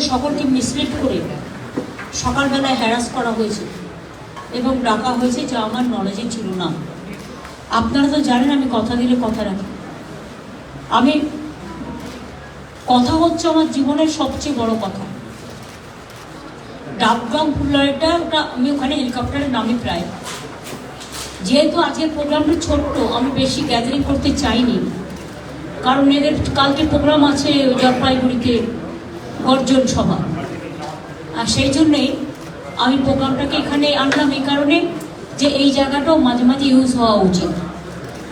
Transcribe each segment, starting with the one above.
সকলকে মিসলিড করে সকালবেলায় হ্যারাস করা হয়েছে এবং ডাকা হয়েছে যা আমার নলেজে ছিল না। আপনারা তো জানেন আমি কথা দিলে কথা রাখি। আমি, কথা হচ্ছে আমার জীবনের সবচেয়ে বড় কথা। ডাবগাং ফুলটা ওটা আমি ওখানে হেলিকপ্টারে নামি প্রায়। যেহেতু আজকের প্রোগ্রামটা ছোট্ট, আমি বেশি গ্যাদারিং করতে চাইনি। কারণ এদের, কালকে প্রোগ্রাম আছে জলপাইগুড়িতে। গর্জন সভা। আর সেই জন্যেই আমি প্রোগ্রামটাকে এখানে আনলাম এই কারণে যে এই জায়গাটাও মাঝে মাঝে ইউজ হওয়া উচিত।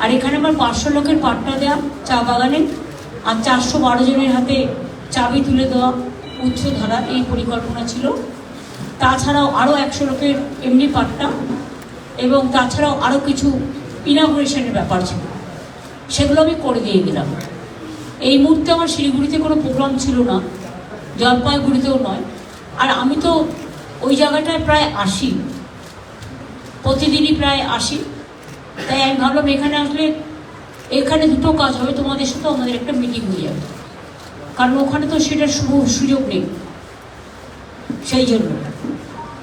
আর এখানে আমার পাঁচশো লোকের পাট্টা দেওয়া চা বাগানে, আর চারশো বারো জনের হাতে চাবি তুলে দেওয়া, উচ্চ ধারা এই পরিকল্পনা ছিল। তাছাড়াও আরও একশো লোকের এমনি পাট্টা এবং তাছাড়াও আরও কিছু ইনাগুরেশনের ব্যাপার ছিল। সেগুলো আমি করে দিয়ে গেলাম। এই মুহূর্তে আমার শিলিগুড়িতে কোনো প্রোগ্রাম ছিল না। জলপাইগুড়িতেও নয়। আর আমি তো ওই জায়গাটায় প্রায় আসি। প্রতিদিনই প্রায় আসি। তাই আমি ভাবলাম এখানে আসলে এখানে দুটো কাজ হবে, তোমাদের সাথে আমাদের একটা মিটিং হয়ে যাবে। কারণ ওখানে তো সেটার সুযোগ নেই। সেই জন্য।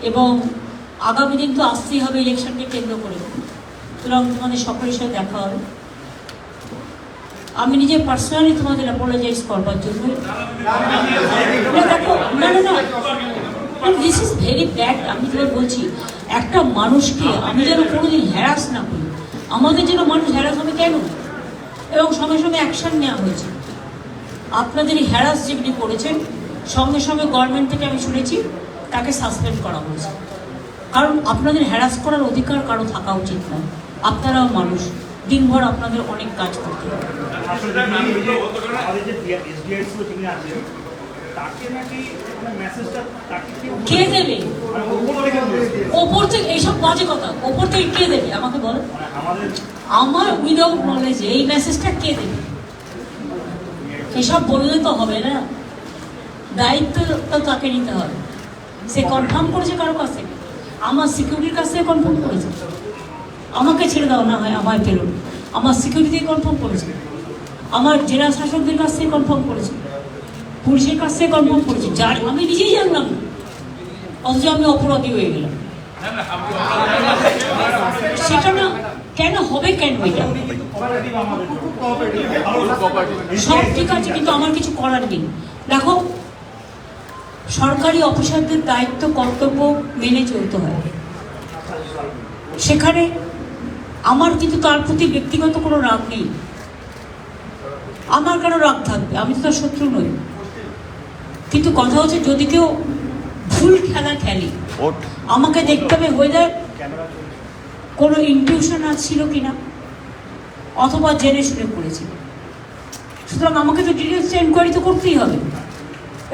এবং আগামী দিন তো আসতেই হবে ইলেকশনকে কেন্দ্র করে। সুতরাং তোমাদের সকলের সাথে দেখা হবে। আমি নিজে পার্সোনালি তোমাদের অ্যাপোলোজাইজ করবার জন্য। না দিস ইজ ভেরি ব্যাড আমি তোমার বলছি, একটা মানুষকে আমি যেন কোনোদিন হ্যারাস না করি। আমাদের যেন মানুষ হ্যারাস হবে কেন? এবং সঙ্গে সঙ্গে অ্যাকশন নেওয়া হয়েছে। আপনাদের হ্যারাস যেমনি করেছেন, সঙ্গে সঙ্গে গভর্নমেন্ট থেকে আমি শুনেছি, তাকে সাসপেন্ড করা হয়েছে। কারণ আপনাদের হ্যারাস করার অধিকার কারও থাকা উচিত নয়। আপনারাও মানুষ। দিনভর আপনাদের অনেক কাজ করতে হবে। মানে কে দেবে? মানে ওপর থেকে এইসব বাজে কথা ওপর থেকে কে দেবে? আমাকে বলো। মানে আমার উইদাউট নলেজ এই মেসেজটা কে দেবে? এসব বললে তো হবে না। দায়িত্ব তো তাকে নিতে হবে? সে কনফার্ম করেছে কারও কাছে? আমার সিকিউরিটির কাছ কনফার্ম করেছে। আমাকে ছেড়ে দাও, না হয় আমায় পেরো আমার সিকিউরিটি কনফার্ম করেছে। আমার জেলা শাসকদের কাছ থেকে কনফার্ম করেছে। পুলিশের কাছ থেকে কনফার্ম করেছে। যার আমি নিজেই জানলাম। অথচ আমি অপরাধী হয়ে গেলাম। সেটা না, কেন হবে কেন এটা? সব ঠিক আছে, কিন্তু আমার কিছু করার নেই। দেখো, সরকারি অফিসারদের দায়িত্ব, কর্তব্য মেনে চলতে হয়। সেখানে আমার কিন্তু তার প্রতি ব্যক্তিগত কোনো রাগ নেই। আমার কেন রাগ থাকবে? আমি তো তার শত্রু নই। কিন্তু কথা হচ্ছে যদি কেউ ভুল খেলা খেলি আমাকে দেখতে হবে ওয়েদার কোনো ইনটিউশন ছিল কিনা অথবা জেনে শুনে করেছিল। সুতরাং আমাকে তো ডিটেলস এনকোয়ারি তো করতেই হবে।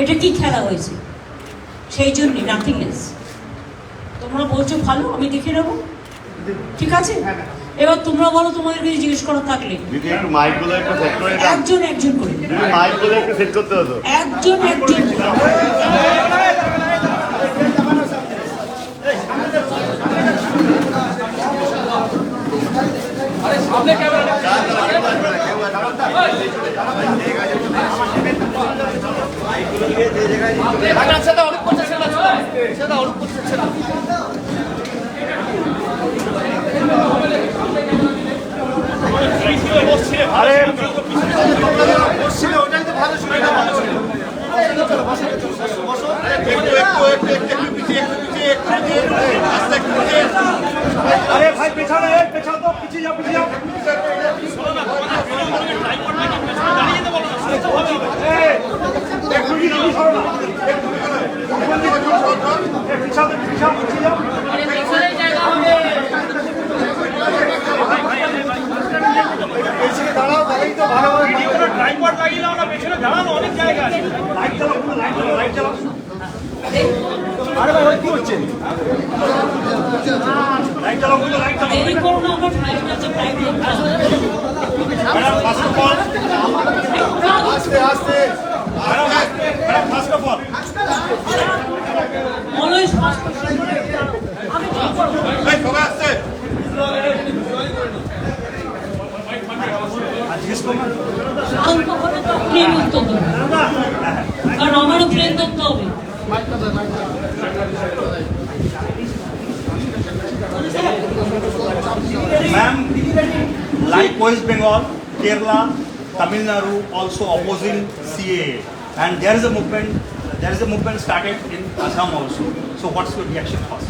এটা কি খেলা হয়েছে? সেই জন্যে নাথিং এলস তোমরা বলছো ভালো আমি দেখে নেব। ঠিক আছে? এবার তোমরা বলো তোমাদের কিছু জিজ্ঞেস করার থাকলে একটু সেট করে একজন একজন করে দিদি মাইকগুলো একটু সেট করতে হতো একজন একজন করে। আরে আরে ভাই পেছনে এই, তো পিছিয়ে যাও পিছিয়ে যাও পিছাও, পিছিয়ে। ট্রাইপড লাগিয়ে দাও না পেছনে দাঁড়ানো অনেক জায়গা আছে লাইট চালাও পুরো লাইট চালাও লাইট চালাও আরে ভাই ওই কি হচ্ছে লাইট চালাও পুরো লাইট চালাও দেরি করো না আমার ফ্লাইট আছে flight madam first of all madam first of all always first আমি ঠিক করব এই সবাই আসছে আজকে অল্প করে তো প্লেন উত্তর দেবো কারণ আমারও প্লেন ধরতে হবে। Ma'am, like West Bengal, Kerala, Tamil Nadu also opposing CAA. And there is a movement, there is a movement started in Assam also. So what's your reaction first?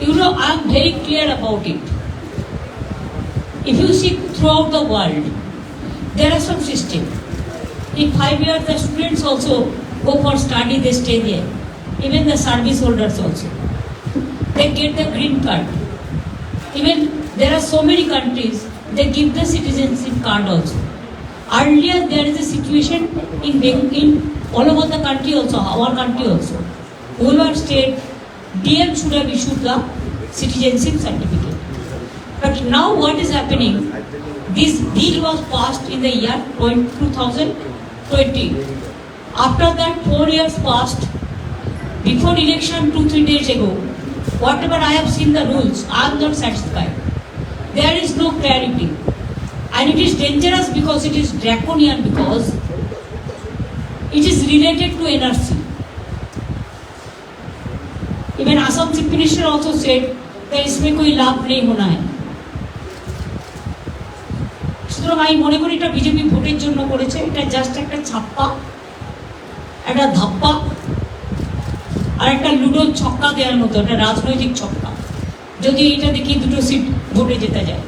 You know, I'm very clear about it. If you see throughout the world, there are some systems. In five years, the students also go for study, they stay there. Even the service holders also. They get the green card. Even there are so many countries, they give the citizenship card also. Earlier, there is a situation in, in all over the country also, our country also. Whoever state, DM should have issued the citizenship certificate. But now what is happening? This bill was passed in the year 2020. After that, four years passed. Before election, two, three days ago, whatever I have seen the rules, I am not satisfied. There is no clarity. And it is dangerous because it is draconian because it is related to NRC. Even Assam Chief Minister also said that इसमें कोई लाभ नहीं होना है সুতরাং আমি মনে করি এটা বিজেপি ভোটের জন্য করেছে এটা জাস্ট একটা ছাপ্পা একটা ধাপ্পা আর একটা লুডোর ছক্কা দেওয়ার মতো, একটা রাজনৈতিক ছক্কা। যদি এটা দেখি দুটো সিট ভোটে যেতে যায়।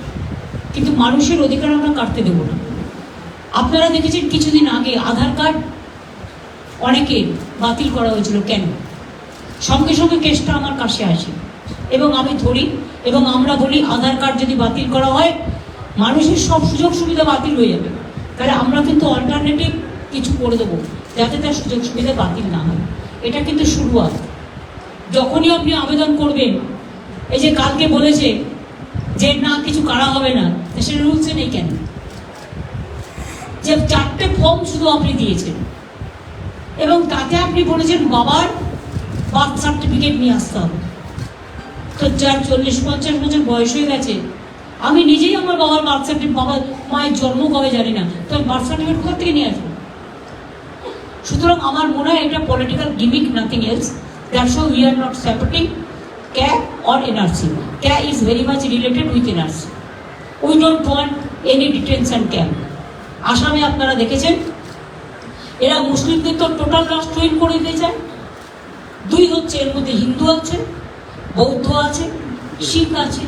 কিন্তু মানুষের অধিকার আমরা কাটতে দেবো না। আপনারা দেখেছেন কিছুদিন আগে আধার কার্ড অনেকে বাতিল করা হয়েছিল, কেন? সঙ্গে সঙ্গে কেসটা আমার কাছে আসে। এবং আমি ধরি, এবং আমরা বলি আধার কার্ড যদি বাতিল করা হয়, মানুষের সব সুযোগ সুবিধা বাতিল হয়ে যাবে। তাহলে আমরা কিন্তু অল্টারনেটিভ কিছু করে দেবো, যাতে তার সুযোগ সুবিধা বাতিল না হয়। এটা কিন্তু শুরুয়াত। যখনই আপনি আবেদন করবেন, এই যে কালকে বলেছে যে না, কিছু করা হবে না সেটা রুলসে নেই কেন? যে চারটে ফর্ম শুধু আপনি দিয়েছেন। এবং তাতে আপনি বলেছেন বাবার বার্থ সার্টিফিকেট নিয়ে আসতে হবে। তো যার চল্লিশ, পঞ্চাশ বছর বয়স হয়ে গেছে, আমি নিজেই আমার বাবার বার্থ সার্টিফিকেট বাবার মায়ের জন্ম কবে জানি না, তো বার্থ সার্টিফিকেট কোথা থেকে নিয়ে আসব? সুতরাং আমার মনে হয় এটা political gimmick nothing else that's how we are not supporting CAA or NRC CAA is very much related with NRC we don't want any detention camp আসামে আপনারা দেখেছেন, এরা মুসলিমদের তো টোটাল রাষ্ট্রহীন করে দিয়ে যায় দুই হচ্ছে এর মধ্যে হিন্দু আছে, বৌদ্ধ আছে, শিখ আছে,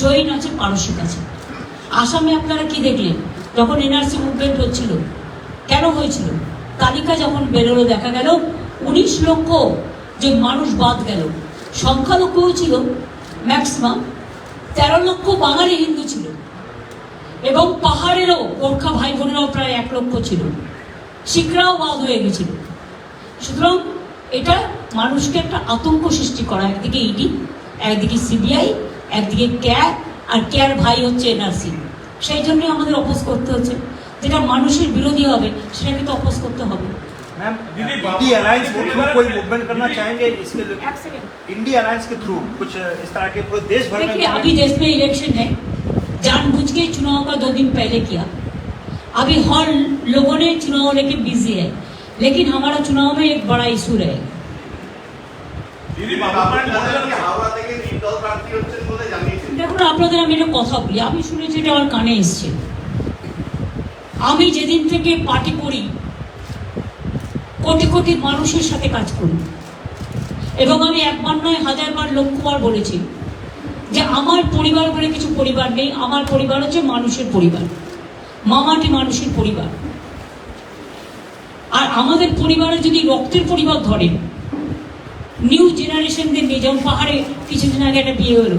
জৈন আছে, পারসিক আছে। আসামে আপনারা কি দেখলেন? যখন এনআরসি মুভমেন্ট হচ্ছিল, কেন হয়েছিল? তালিকা যখন বেরোলো, দেখা গেল উনিশ লক্ষ যে মানুষ বাদ গেল। সংখ্যালঘুও ছিল ম্যাক্সিমাম তেরো লক্ষ বাঙালি হিন্দু ছিল। এবং পাহাড়েরও গোর্খা ভাই বোনেরাও প্রায় এক লক্ষ ছিল। শিখরাও বাদ হয়ে গেছিল। সুতরাং এটা মানুষকে একটা আতঙ্ক সৃষ্টি করা। একদিকে ইডি একদিকে সিবিআই একদিকে ক্যার আর ক্যার ভাই হচ্ছে এনআরসি সেই জন্যই আমাদের অপোজ করতে হচ্ছে। যেটা মানুষের বিরোধী হবে সেটাকে তো অপোজ করতে হবে मैम इंडी अलायंस के थ्रू कोई मूवमेंट करना चाहेंगे इसके लिए इंडी अलायंस के थ्रू कुछ इस तरह के पूरे देश भर में देखिए अभी देश में इलेक्शन है जानबूझ के चुनाव का दो दिन पहले किया अभी हर लोगों ने चुनाव लेके बिजी है लेकिन हमारा चुनाव में एक बड़ा इशू रहेगा হাওড়া থেকে নির্দল প্রার্থী হচ্ছেন বলে জানিয়েছেন দেখুন আপনাদের আমি একটা কথা বলি আমি শুনেছি এটা আমার কানে এসছে আমি যেদিন থেকে পার্টি করি, কোটি কোটি মানুষের সাথে কাজ করি। এবং আমি একবার নয় হাজারবার লক্ষবার বলেছি যে আমার পরিবার বলে কিছু পরিবার নেই, আমার পরিবার হচ্ছে মানুষের পরিবার। মামাটি মানুষের পরিবার। আর আমাদের পরিবারে যদি রক্তের পরিবার ধরেন নিউ জেনারেশনদের নিয়ে যেমন পাহাড়ে কিছুদিন আগে একটা বিয়ে হলো।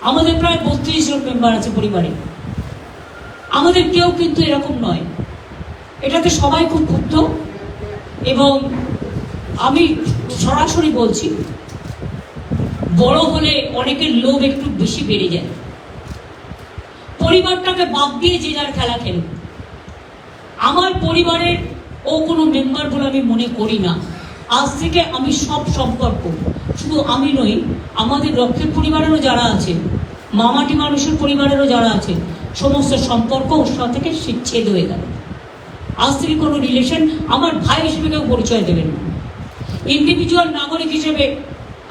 আমাদের প্রায় বত্রিশ জন মেম্বার আছে পরিবারে। আমাদের কেউ কিন্তু এরকম নয়। এটাতে সবাই খুব ক্ষুব্ধ এবং আমি সরাসরি বলছি, বড় হলে অনেকের লোভ একটু বেশি বেড়ে যায়। পরিবারটাকে বাদ দিয়ে যে যার খেলা খেলুক। আমার পরিবারের ও কোনো মেম্বার বলে আমি মনে করি না। আজ থেকে আমি সব সম্পর্ক। শুধু আমি নই, আমাদের রক্তের পরিবারেরও যারা আছে মামাটি মানুষের পরিবারেরও যারা আছে, সমস্ত সম্পর্ক ওর থেকে ছেদ হয়ে গেল। আজ থেকে কোনো রিলেশন আমার ভাই হিসেবে কেউ পরিচয় দেবেন না। ইন্ডিভিজুয়াল নাগরিক হিসেবে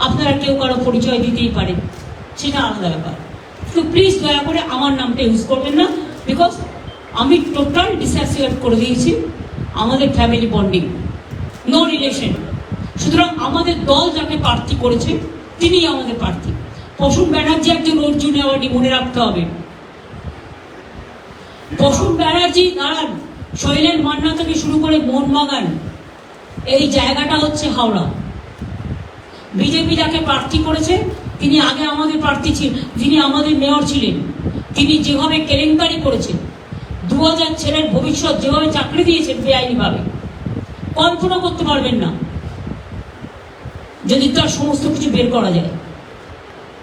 আপনারা কেউ কারও পরিচয় দিতেই পারে সেটা আলাদা ব্যাপার। তো প্লিজ দয়া করে আমার নামটা ইউজ করবেন না বিকজ আমি টোটাল ডিসঅ্যাসোসিয়েট করে দিয়েছি আমাদের ফ্যামিলি বন্ডিং নো রিলেশন সুতরাং আমাদের দল যাকে প্রার্থী করেছে তিনি আমাদের প্রার্থী। প্রসূন ব্যানার্জি একজন অর্জুন অ্যাওয়ার্ডই মনে রাখতে হবে। প্রসূন ব্যানার্জি, দাঁড়ান, শৈলেন মান্না থেকে শুরু করে মোহনবাগান, এই জায়গাটা হচ্ছে হাওড়া। বিজেপি যাকে প্রার্থী করেছে, তিনি আগে আমাদের প্রার্থী ছিলেন যিনি আমাদের মেয়র ছিলেন, তিনি যেভাবে কেলেঙ্কারি করেছেন দু হাজার ছেলের ভবিষ্যৎ যেভাবে চাকরি দিয়েছেন বেআইনিভাবে, কল্পনা করতে পারবেন না, যদি তার সমস্ত কিছু বের করা যায়।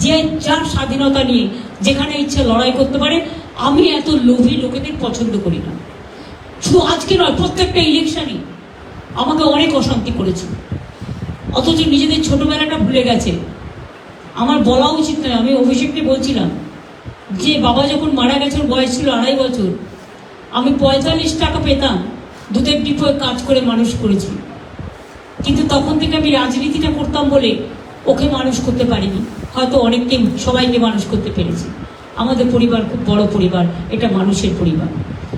যে যার স্বাধীনতা নিয়ে যেখানে ইচ্ছে লড়াই করতে পারে, আমি এত লোভী লোকেদের পছন্দ করি না। শুধু আজকে নয়, প্রত্যেকটা ইলেকশনই আমাকে অনেক অশান্তি করেছে। অথচ নিজেদের ছোটবেলাটা ভুলে গেছে। আমার বলা উচিত নয়, আমি অভিষেককে বলছিলাম যে, বাবা যখন মারা গেছে বয়স ছিল আড়াই বছর, আমি পঁয়তাল্লিশ টাকা পেতাম, দুধের ডিপোয় কাজ করে মানুষ করেছি। কিন্তু তখন থেকে আমি রাজনীতিটা করতাম বলে ওকে মানুষ করতে পারিনি। হয়তো অনেককে সবাইকে মানুষ করতে পেরেছি। আমাদের পরিবার খুব বড় পরিবার, এটা মানুষের পরিবার।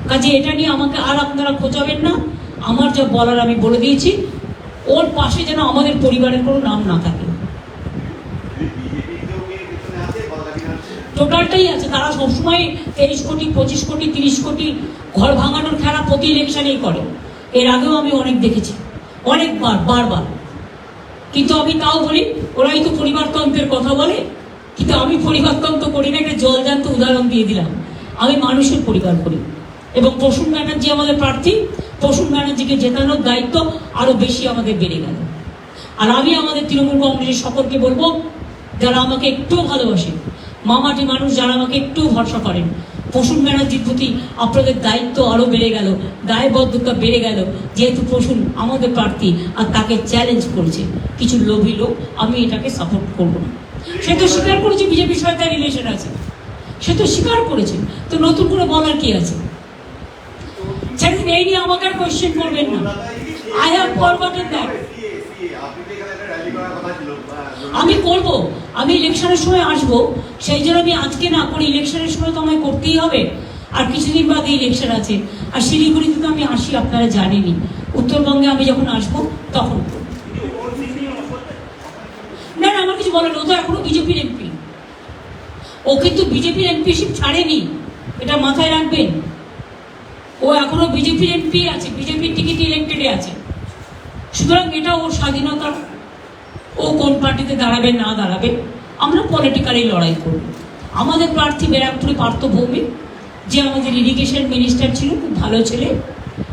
কাজে এটা নিয়ে আমাকে আর আপনারা খোঁজাবেন না। আমার যা বলার আমি বলে দিয়েছি। ওর পাশে যেন আমাদের পরিবারের কোনো নাম না থাকে। টোটালটাই আছে। তারা সবসময় তেইশ কোটি, পঁচিশ কোটি, তিরিশ কোটি ঘর ভাঙানোর খেলা প্রতি ইলেকশনেই করে। এর আগেও আমি অনেক দেখেছি। অনেকবার, বারবার। কিন্তু আমি তাও বলি, ওরাই তো পরিবারতন্ত্রের কথা বলে, কিন্তু আমি পরিবারতন্ত্র করি না, একটা জলজান্ত উদাহরণ দিয়ে দিলাম। আমি মানুষের পরিবার করি। এবং প্রসূন ব্যানার্জি আমাদের প্রার্থী, প্রসূন ব্যানার্জিকে জেতানোর দায়িত্ব আরও বেশি আমাদের বেড়ে গেল। আর আমি আমাদের তৃণমূল কংগ্রেসের সকলকে বলব, যারা আমাকে একটু ভালোবাসে, মামাটি মানুষ যারা আমাকে একটু ভরসা করেন প্রসূন ব্যানার্জির প্রতি আপনাদের দায়িত্ব আরও বেড়ে গেল দায়বদ্ধতা বেড়ে গেল যেহেতু প্রসূন আমাদের প্রার্থী আর তাকে চ্যালেঞ্জ করেছে কিছু লোভী লোক আমি এটাকে সাপোর্ট করব না সে তো স্বীকার করেছে বিজেপির সাথে তার রিলেশন আছে সে তো স্বীকার করেছে তো নতুন করে বলার কি আছে সেদিন এই নিয়ে আমাকে আর কোয়েশ্চেন করবেন না আই হ্যাভ ফরগটেন দ্যাট আপনি তো এখানে একটা র্যালি করার কথা ছিল আমি করব আমি ইলেকশনের সময় আসব সেই জন্য আমি আজকে না করি ইলেকশনের সময় তো আমায় করতেই হবে। আর কিছুদিন বাদে ইলেকশন আছে। আর শিলিগুড়িতে তো আমি আসি আপনারা জানেনই। উত্তরবঙ্গে আমি যখন আসব তখন। না না আমার কিছু বলার নেই, ও তো এখনও বিজেপির এমপি। ও কিন্তু বিজেপির এমপিশিপ ছাড়েনি। এটা মাথায় রাখবেন। ও এখনও বিজেপির এমপি আছে বিজেপির টিকিট ইলেক্টেডে আছে। সুতরাং এটা ওর স্বাধীনতা ও কোন পার্টিতে দাঁড়াবে না দাঁড়াবে আমরা পলিটিক্যালি লড়াই করব। আমাদের প্রার্থী ব্যারাকপুরে পার্থ ভৌমিক যে আমাদের ইরিগেশন মিনিস্টার ছিল খুব ভালো ছেলে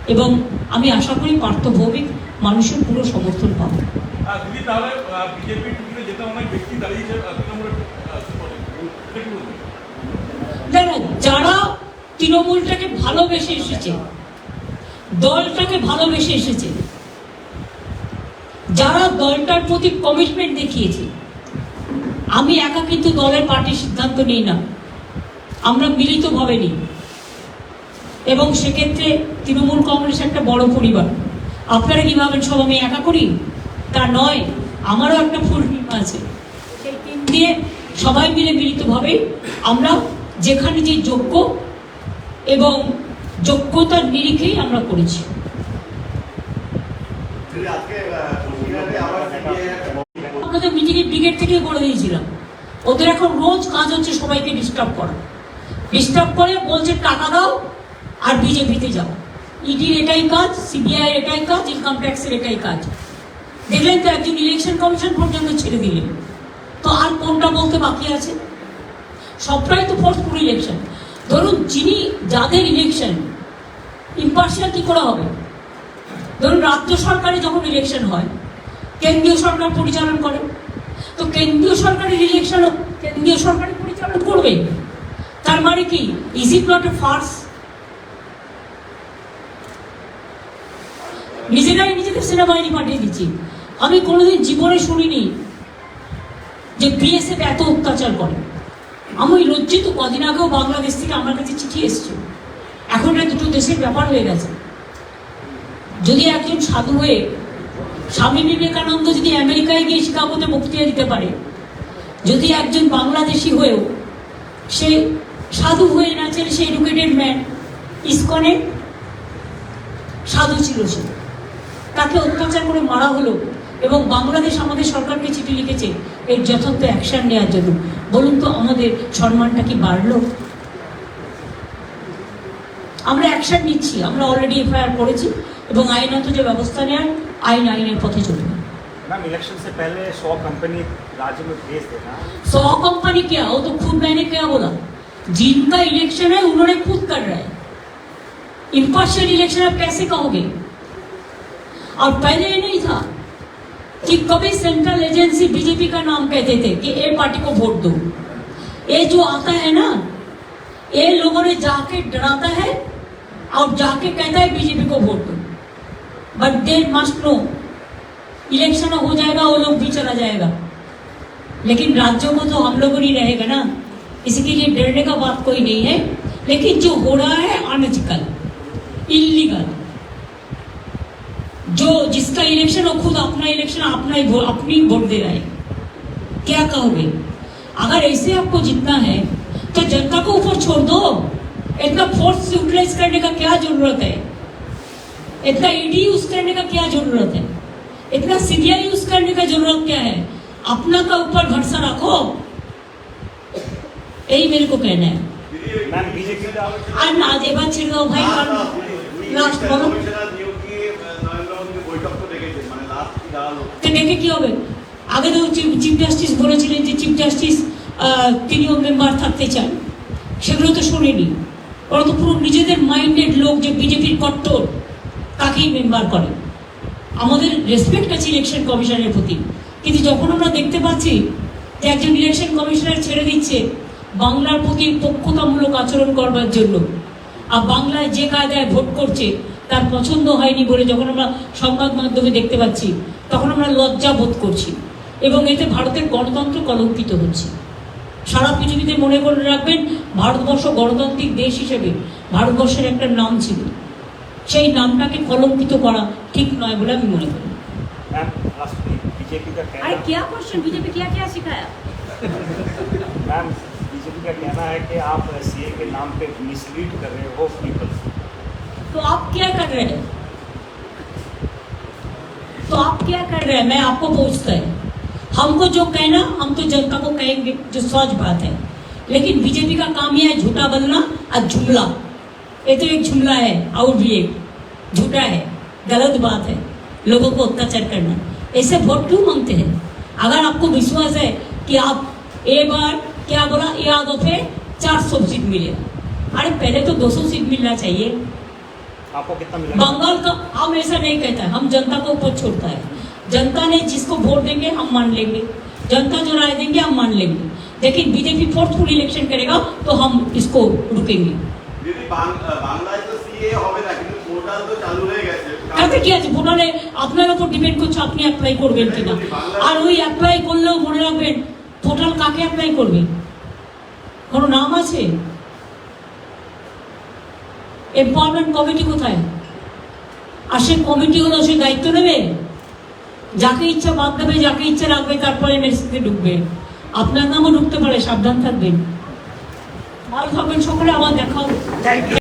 এবং আমি আশা করি পার্থ ভৌমিক মানুষের পুরো সমর্থন পাবে। না যারা তৃণমূলটাকে ভালোবেসে এসেছে দলটাকে ভালোবেসে এসেছে যারা দলটার প্রতি কমিটমেন্ট দেখিয়েছে, আমি একা কিন্তু দলের পার্টির সিদ্ধান্ত নিই না। আমরা মিলিতভাবে নিই। এবং সেক্ষেত্রে তৃণমূল কংগ্রেস একটা বড় পরিবার। আপনারা কি ভাবেন, সব আমি একা করি? তা নয়, আমারও একটা ফুল টিম আছে। সেই টিম দিয়ে সবাই মিলে মিলিতভাবে আমরা যেখানে যে যোগ্য এবং যোগ্যতার নিরিখেই আমরা করেছি। আজকে আহ, কুচবিহারে আবার CBI একটা আমাকে আমাদের মিটিংয়ে ব্রিগেড থেকে বলে দিয়েছিলাম। ওদের এখন রোজ কাজ হচ্ছে সবাইকে ডিস্টার্ব করা। ডিস্টার্ব করে বলছে টাকা দাও আর বিজেপিতে যাও। ইডির এটাই কাজ সিবিআই এটাই কাজ ইনকাম ট্যাক্সের এটাই কাজ। দেখলেন তো একজন ইলেকশন কমিশন পর্যন্ত ছেড়ে দিলেন। তো আর কোনটা বলতে বাকি আছে? সবটাই তো ফোর্সফুল ইলেকশন ধরুন যিনি যাদের ইলেকশন ইম্পার্শিয়াল কি করে হবে? ধরুন রাজ্য সরকারে যখন ইলেকশন হয়, কেন্দ্রীয় সরকার পরিচালন করে। তো কেন্দ্রীয় সরকারের ইলেকশন কেন্দ্রীয় সরকারের পরিচালনা করবে। তার মানে কি? Is it not a farce নিজেরাই নিজেদের সেনাবাহিনী পাঠিয়ে দিচ্ছি। আমি কোনোদিন জীবনে শুনিনি যে বিএসএফ এত অত্যাচার করে। আমি লজ্জিত, কদিন আগেও বাংলাদেশ থেকে আমার কাছে চিঠি এসছে। এখন দুটো দেশের ব্যাপার হয়ে গেছে। যদি একজন সাধু হয়ে স্বামী বিবেকানন্দ যদি আমেরিকায় গিয়ে শিকাগোতে বক্তৃতা দিতে পারে, যদি একজন বাংলাদেশি হয়েও সে সাধু হয়ে না ছিল সে এডুকেটেড ম্যান ইস্কনে সাধু ছিল সে। তাকে অত্যাচার করে মারা হলো এবং বাংলাদেশ আমাদের সরকারকে চিঠি লিখেছে এর যথার্থ অ্যাকশন নেওয়ার জন্য। বলুন তো, আমাদের সম্মানটা কি বাড়লো? আমরা অ্যাকশন নিচ্ছি, আমরা অলরেডি এফআইআর করেছি। এবং আইনত যে ব্যবস্থা নেওয়ার আইন আইনের পথে চলবে मैम इलेक्शन से पहले सौ कंपनी राज्य में भेज देना सौ कंपनी क्या वो तो खुद मैंने क्या बोला जिनका इलेक्शन है उन्होंने खुद कर रहा है इम्पार्शियल इलेक्शन आप कैसे कहोगे और पहले ये नहीं था कि कभी सेंट्रल एजेंसी बीजेपी का नाम कहते थे कि ए पार्टी को वोट दो ये जो आता है ना ये लोगों ने जाके डराता है और जाके कहता है बीजेपी को वोट दो But they must know election हो जाएगा, वो लोग भी चला जाएगा। लेकिन राज्यों को तो हम लोगों नहीं रहेगा ना। इसके लिए डरने का बात कोई नहीं है। लेकिन जो हो रहा है अनएथिकल इलीगल जो जिसका इलेक्शन हो खुद अपना इलेक्शन अपना ही अपनी वोट दे रहा है। क्या कहोगे? अगर ऐसे आपको जीतना है तो जनता को ऊपर छोड़ दो। इतना फोर्स यूटिलाइज करने का क्या ज़रूरत है? इतना ईडी यूज करने का क्या जरूरत है इतना सीबीआई यूज करने का जरूरत क्या है अपना का ऊपर भरोसा रखो यही मेरे को कहना है দিদি मैम बीजेपी का আর না এবার ছেড়ে দাও ভাই কারণ লাস্ট বলো কমিশনার নিয়োগ কি নরেন্দ্র মোদী বৈঠক তো ডেকেছেন মানে লাস্ট কি দাঁড়ালো তো ডেকে কি হবে আগে তো চিফ জাস্টিস বলেছিলেন যে চিফ জাস্টিস তিনিও মেম্বার থাকতে চান সেগুলো তো শোনেনি ওরা তো পুরো নিজেদের মাইন্ডেড লোক যে বিজেপির কট্টর তাকেই মেম্বার করে আমাদের রেসপেক্ট আছে ইলেকশন কমিশনের প্রতি। কিন্তু যখন আমরা দেখতে পাচ্ছি যে একজন ইলেকশন কমিশনার ছেড়ে দিচ্ছে, বাংলার প্রতি পক্ষতামূলক আচরণ করবার জন্য, আর বাংলায় যে কায়দায় ভোট করছে, তার পছন্দ হয়নি বলে যখন আমরা সংবাদ মাধ্যমে দেখতে পাচ্ছি, তখন আমরা লজ্জা বোধ করছি। এবং এতে ভারতের গণতন্ত্র কলঙ্কিত হচ্ছে। সারা পৃথিবীতে মনে করে রাখবেন, ভারতবর্ষ গণতান্ত্রিক দেশ হিসেবে ভারতবর্ষের একটা নাম ছিল। সেই নামটাকে কলঙ্কিত করা ঠিক নয় বলে আমি মনে করি मैम लास्ट बीजेपी का अरे कहना क्या क्वेश्चन बीजेपी क्या क्या सिखाया मैम बीजेपी का कहना है कि आप सीए के नाम पे मिसलीड कर रहे हो पीपल तो आप क्या कर रहे हैं तो आप क्या कर रहे हैं मैं आपको पूछता है हमको जो कहना हम तो जनता को कहेंगे जो सच बात है लेकिन बीजेपी का काम यह है झूठा बोलना और जुमला ये तो एक जुमला है और भी एक झूठा है गलत बात है लोगों को अत्याचार करना। ऐसे वोट क्यों मांगते हैं? अगर आपको विश्वास है कि आप एक बार क्या बोला? याद पे चार सौ सीट मिलेगा अरे पहले तो 200 सीट मिलना चाहिए। आपको कितना मिला? बंगाल का हम ऐसा नहीं कहता है हम जनता को ऊपर छोड़ता है। जनता ने जिसको वोट देंगे हम मान लेंगे। जनता जो राय देंगे हम मान लेंगे। लेकिन बीजेपी फोर्सफुल इलेक्शन करेगा तो हम इसको रुकेंगे। দিদি তাতে কি আছে? ভোটারে আপনার উপর ডিপেন্ড করছে আপনি অ্যাপ্লাই করবেন কিনা। আর ওই অ্যাপ্লাই করলেও মনে রাখবেন পোর্টাল কাকে অ্যাপ্লাই করবে? কোনো নাম আছে? এমপাওয়ারমেন্ট কমিটি কোথায়? আর সেই কমিটিগুলো সে দায়িত্ব নেবে? যাকে ইচ্ছা বাদ দেবে, যাকে ইচ্ছা রাখবে, তারপরে নেক্সটে ঢুকবে। আপনার নামও ঢুকতে পারে, সাবধান থাকবেন। ভালো থাকবেন, সকলে, আবার দেখা